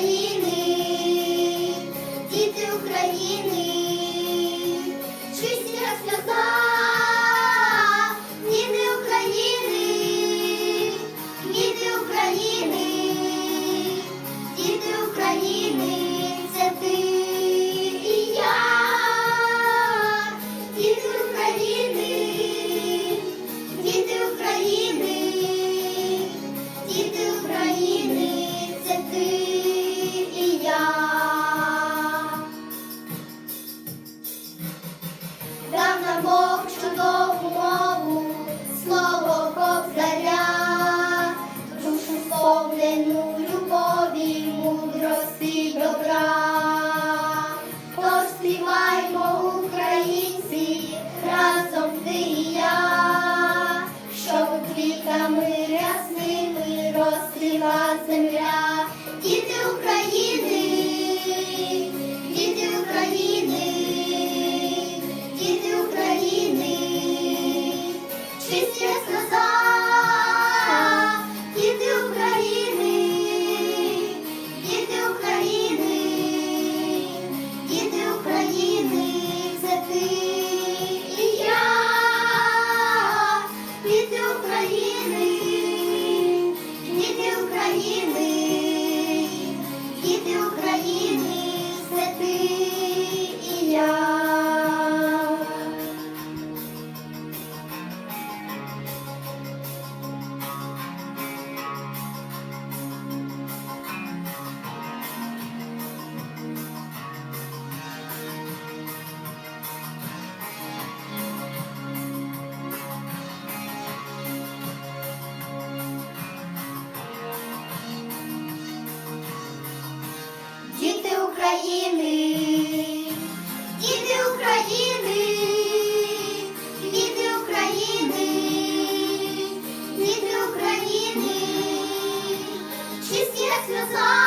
毅力。сповнену любові, мудрості добра, Поспіваймо, українці, разом ти і я, щоб квітами рясними росла земля. України, діти України, діти України, діти України, чисті сльоза.